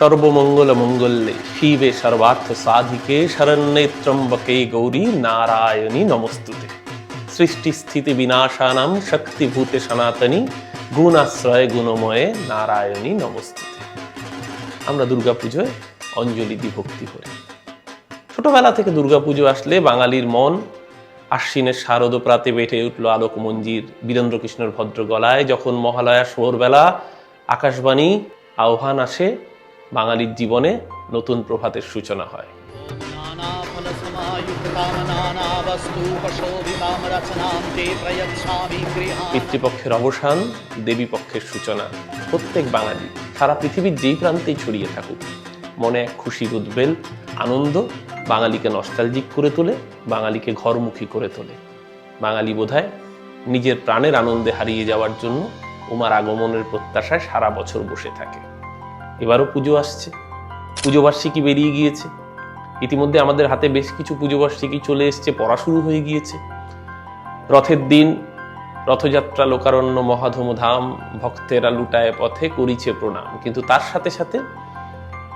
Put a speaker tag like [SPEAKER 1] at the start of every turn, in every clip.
[SPEAKER 1] সর্বমঙ্গল মঙ্গলে শিবে সর্বার্থ সাধিকে শরণ্যে ত্রম্বকে গৌরী নারায়ণী নমস্তুতে। সৃষ্টি স্থিতি বিনাশানাম শক্তিভূতে সনাতনী গুণাশ্রয় গুণময়ে নারায়ণী নমস্তুতে। আমরা দুর্গাপুজোয় অঞ্জলি দি ভক্তি করি ছোটবেলা থেকে দুর্গাপুজো আসলে বাঙালির মন। আশ্বিনের শারদ প্রাতে বেটে উঠল আলোক মঞ্জির বীরেন্দ্র কৃষ্ণের ভদ্র গলায়। যখন মহালয়া শোরবেলা আকাশবাণী আহ্বান আসে বাঙালির জীবনে নতুন প্রভাতের সূচনা হয়। পিতৃপক্ষের অবসান, দেবীপক্ষের সূচনা, প্রত্যেক বাঙালি সারা পৃথিবীর যেই প্রান্তেই ছড়িয়ে থাকুক, মনে এক খুশির উদ্বেল, আনন্দ বাঙালিকে নস্টালজিক করে তোলে, বাঙালিকে ঘরমুখী করে তোলে। বাঙালি বোধহয় নিজের প্রাণের আনন্দে হারিয়ে যাওয়ার জন্য উমার আগমনের প্রত্যাশায় সারা বছর বসে থাকে। এবারও পুজো আসছে। পুজো বার্ষিকী বেরিয়ে গিয়েছে। ইতিমধ্যে আমাদের হাতে বেশ কিছু পুজো বার্ষিকী চলে এসছে, পড়া শুরু হয়ে গিয়েছে। রথের দিন রথযাত্রা, লোকারণ্য মহাধম ধাম ভক্তেরা লুটায় পথে করিছে প্রণাম। কিন্তু তার সাথে সাথে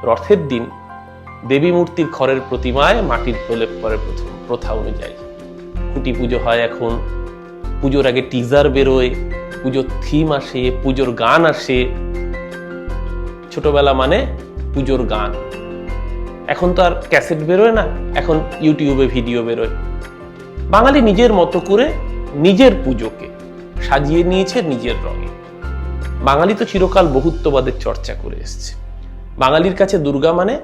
[SPEAKER 1] রথের দিন দেবী মূর্তির খড়ের প্রতিমায় মাটির প্রলেপ করে প্রথম প্রথা অনুযায়ী। খুঁটি পুজো হয় এখন। পুজোর আগে টিজার বেরোয়, পুজোর থিম আসে, পুজোর গান আসে। ছোটবেলা মানে পুজোর গান। এখন তো আর ক্যাসেট বেরোয় না, এখন ইউটিউবে ভিডিও বেরোয়। বাঙালি নিজের মতো করে নিজের পুজোকে সাজিয়ে নিয়েছে নিজের রঙে। বাঙালি তো চিরকাল বহুত্ববাদের চর্চা করে এসছে। বাঙালির কাছে দুর্গা মানে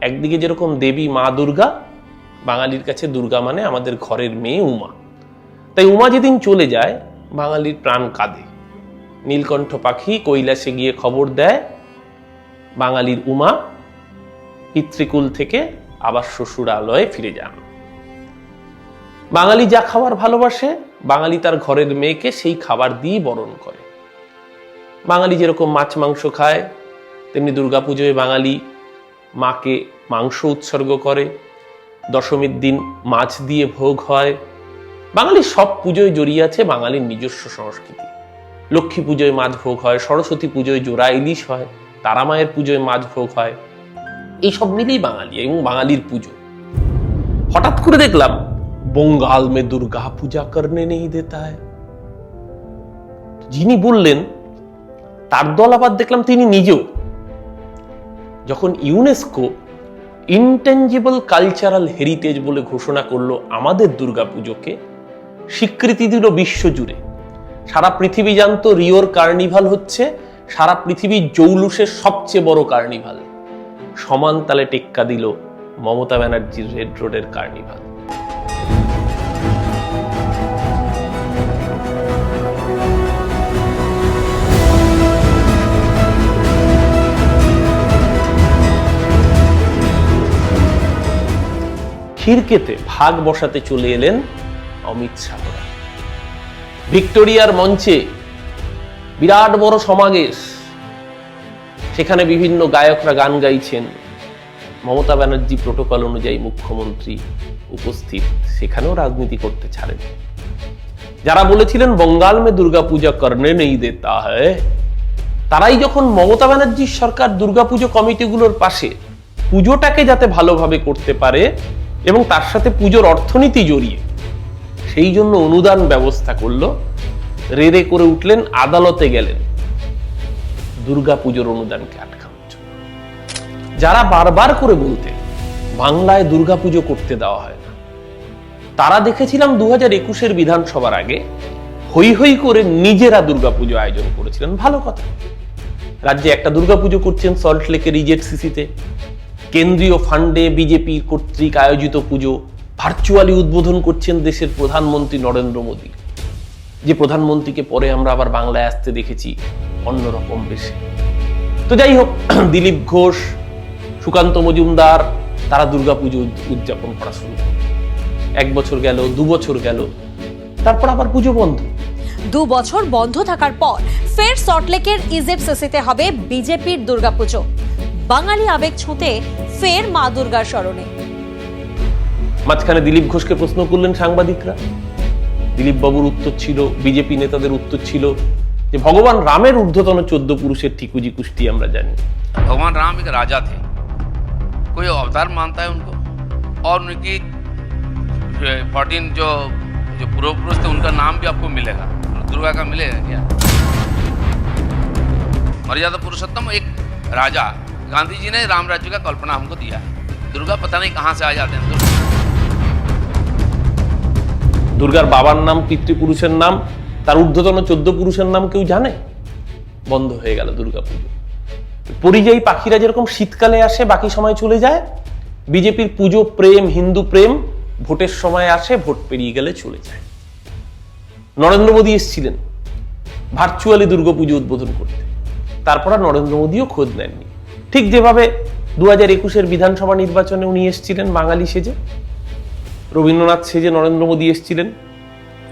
[SPEAKER 1] একদিকে যেরকম দেবী মা দুর্গা, বাঙালির কাছে দুর্গা মানে আমাদের ঘরের মেয়ে উমা। তাই উমা যেদিন চলে যায়, বাঙালির প্রাণ কাঁদে। নীলকণ্ঠ পাখি কৈলাসে গিয়ে খবর দেয় বাঙালির উমা পিতৃকুল থেকে আবার শ্বশুরালয়ে ফিরে যান। বাঙালি যা খাবার ভালোবাসে, বাঙালি তার ঘরের মেয়েকে সেই খাবার দিয়ে বরণ করে। বাঙালি যেরকম মাছ মাংস খায়, তেমনি দুর্গাপুজোয় বাঙালি মাকে মাংস উৎসর্গ করে, দশমীর দিন মাছ দিয়ে ভোগ হয়। বাঙালি সব পুজোয় জড়িয়ে আছে বাঙালির নিজস্ব সংস্কৃতি। লক্ষ্মী পুজোয় মাছ ভোগ হয়, সরস্বতী পুজোয় জোড়া ইলিশ হয়। তারামায়ের পুজোয় মাছ ভোগ হয়। এই সব মিলেই বাঙালি, এবং বাঙালির পুজো। হঠাৎ করে দেখলাম, বঙ্গাল মে দুর্গা পূজা করনে নেই দেতা যিনি বললেন, তার দল আবার দেখলাম তিনি নিজেও। যখন ইউনেস্কো ইনটেঞ্জিবল কালচারাল হেরিটেজ বলে ঘোষণা করল আমাদের দুর্গাপুজোকে স্বীকৃতি দিল বিশ্বজুড়ে। সারা পৃথিবী জানতো রিওর কার্নিভাল হচ্ছে সারা পৃথিবীর জৌলুসের সবচেয়ে বড় কার্নিভাল। সমান তালে টেক্কা দিল মমতা ব্যানার্জির রেড রোডের কার্নিভাল। খিরকেতে ভাগ বসাতে চলে এলেন অমিত শাহ ভিক্টোরিয়ার মঞ্চে বিরাট বড় সমাবেশ। সেখানে বিভিন্ন গায়করা গান গাইছেন। মমতা ব্যানার্জি প্রোটোকল অনুযায়ী মুখ্যমন্ত্রী উপস্থিত। সেখানেও রাজনীতি করতে ছাড়েন। যারা বলেছিলেন বঙ্গাল মে দুর্গা পূজা করনে নেই হয় তারাই যখন মমতা ব্যানার্জির সরকার দুর্গাপুজো কমিটিগুলোর পাশে পুজোটাকে যাতে ভালোভাবে করতে পারে এবং তার সাথে পুজোর অর্থনীতি জড়িয়ে, সেই জন্য অনুদান ব্যবস্থা করল রেড়ে করে উঠলেন, আদালতে গেলেন। দুর্গাপুজোর অনুদানকে আটকানোর জন্য। যারা বারবার করে বলতেন, বাংলায় দুর্গাপুজো করতে দেওয়া হয় না, তারা দেখেছিলাম দু হাজার একুশের বিধানসভার আগে হই হই করে নিজেরা দুর্গাপুজো আয়োজন করেছিলেন। ভালো কথা। রাজ্যে একটা দুর্গাপুজো করছেন সল্ট লেকের রিজেট সিসিতে কেন্দ্রীয় ফান্ডে বিজেপি কর্তৃক আয়োজিত পুজো ভার্চুয়ালি উদ্বোধন করছেন দেশের প্রধানমন্ত্রী নরেন্দ্র মোদী। যে প্রধানমন্ত্রীকে পরে আমরা আবার বাংলায় আসতে দেখেছি অন্যরকম বেশে। তো যাই হোক দিলীপ ঘোষ সুকান্ত মজুমদার তারা দুর্গাপুজো উদ- উদযাপন করা শুরু এক বছর গেল দু বছর গেল তারপর আবার পুজো বন্ধ।
[SPEAKER 2] দু বছর বন্ধ থাকার পর ফের সল্টলেকের ইজিপ্ট সিসিতে হবে বিজেপির দুর্গাপুজো। বাঙালি আবেগ ছুঁতে ফের মা দুর্গার স্মরণে।
[SPEAKER 1] মাঝখানে দিলীপ ঘোষকে প্রশ্ন করলেন সাংবাদিকরা দিলীপ বাবুর উত্তর ছিল বিজেপি নেতাদের উত্তর ছিল যে ভগবান রামের ঊর্ধ্বতন চোদ্দ পুরুষের ঠিকুজি কুষ্টি আমরা জানি
[SPEAKER 3] भगवान राम एक राजा थे कोई अवतार मानता है उनको और उनकी फोर्टीन जो जो पूर्व पुरुष थे उनका नाम भी आपको मिलेगा दुर्गा का मिलेगा क्या मर्यादा पुरुषोत्तम एक राजा गांधी जी ने राम राज्य का कल्पना हमको दिया है दुर्गा पता नहीं कहाँ से आ जाते हैं दुर्गा
[SPEAKER 1] দুর্গার বাবার নাম, পিতৃপুরুষের নাম, তার ঊর্ধ্বতন চোদ্দ পুরুষের নাম কেউ জানে? বন্ধ হয়ে গেল দুর্গা পুজো। পরিযায়ী পাখিরা যেরকম শীতকালে আসে, বাকি সময় চলে যায়, বিজেপির পুজো প্রেম, হিন্দু প্রেম, ভোটের সময় আসে, ভোট পেরিয়ে গেলে চলে যায়। নরেন্দ্র মোদী এসেছিলেন, ভার্চুয়ালি দুর্গাপুজো উদ্বোধন করতে। তারপর আর নরেন্দ্র মোদীও খোঁজ নেননি। ঠিক যেভাবে দু হাজার একুশের বিধানসভা নির্বাচনে উনি এসেছিলেন, বাঙালি সেজে রবীন্দ্রনাথ সেজে নরেন্দ্র মোদী এসেছিলেন,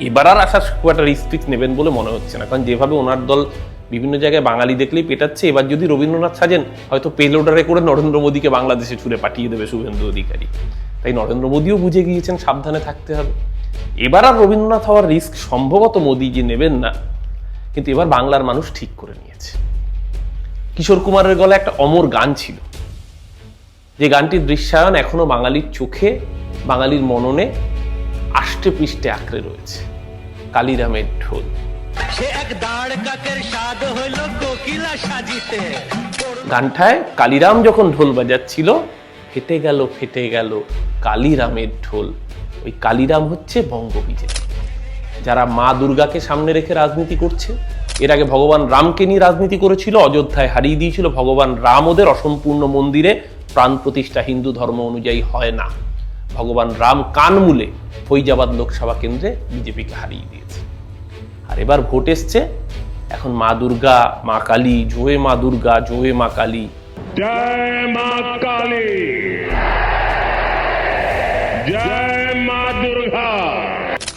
[SPEAKER 1] এবার আর আসার খুব একটা রিস্ট্রিক্ট নেবেন বলে মনে হচ্ছে না। কারণ যেভাবে ওনার দল বিভিন্ন জায়গায় বাঙালি দেখলেই পেটাচ্ছে, এবার যদি রবীন্দ্রনাথ সাজেন, হয়তো পেলোডারে করে নরেন্দ্র মোদীকে বাংলাদেশে ছুড়ে পাঠিয়ে দেবে শুভেন্দু অধিকারী। তাই নরেন্দ্র মোদীও বুঝে গিয়েছেন সাবধানে থাকতে হবে। এবার আর রবীন্দ্রনাথ হওয়ার রিস্ক সম্ভবত মোদী যে নেবেন না। কিন্তু এবার বাংলার মানুষ ঠিক করে নিয়েছে। কিশোর কুমারের গলায় একটা অমর গান ছিল। যে গানটির দৃশ্যায়ন এখনও বাঙালির চোখে বাঙালির মননে আষ্টে পৃষ্ঠে আঁকড়ে রয়েছে। কালিরামের ঢোল। গানটায় কালিরাম যখন ঢোল বাজাচ্ছিল ফেটে গেল ফেটে গেল কালিরামের ঢোল। ওই কালিরাম হচ্ছে বঙ্গ বিজেপি যারা মা দুর্গাকে সামনে রেখে রাজনীতি করছে এর আগে ভগবান রামকে নিয়ে রাজনীতি করেছিল অযোধ্যায় হারিয়ে দিয়েছিল ভগবান রাম ওদের অসম্পূর্ণ মন্দিরে। প্রাণ প্রতিষ্ঠা হিন্দু ধর্ম অনুযায়ী হয় না। ভগবান রাম কানমূলে ফৈজাবাদ লোকসভা কেন্দ্রে বিজেপিকে হারিয়ে দিয়েছে। আর এবার ভোট এসছে। এখন মা দুর্গা মা কালী জোয়ে মা দুর্গা জোয়ে মা কালী।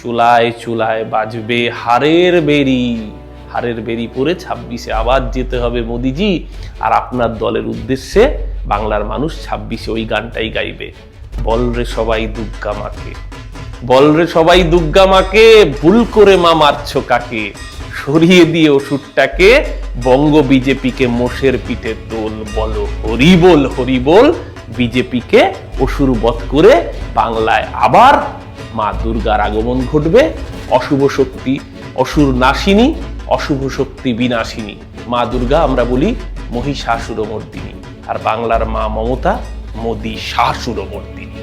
[SPEAKER 1] চুলায় চুলায় বাজবে হারের বেরি। হারের বেরি পরে ছাব্বিশে আবার যেতে হবে মোদিজি। আর আপনার দলের উদ্দেশ্যে বাংলার মানুষ ছাব্বিশে ওই গানটাই গাইবে। বল রে সবাই দুর্গা মাকে। বল রে সবাই দুর্গা মাকে, ভুল করে মা মারছো কাকে? সরিয়ে দিয়ে ওষুধটাকে বঙ্গ বিজেপিকে মোষের পিঠে তোল বলো হরি বল হরি বল বিজেপিকে অসুর বধ করে বাংলায় আবার মা দুর্গার আগমন ঘটবে। অশুভ শক্তি, অসুর নাশিনী, অশুভ শক্তি বিনাশিনী। মা দুর্গা আমরা বলি মহিষাসুরমর্দিনী। আর বাংলার মা মমতা মোদী শাসুরমর্দিনী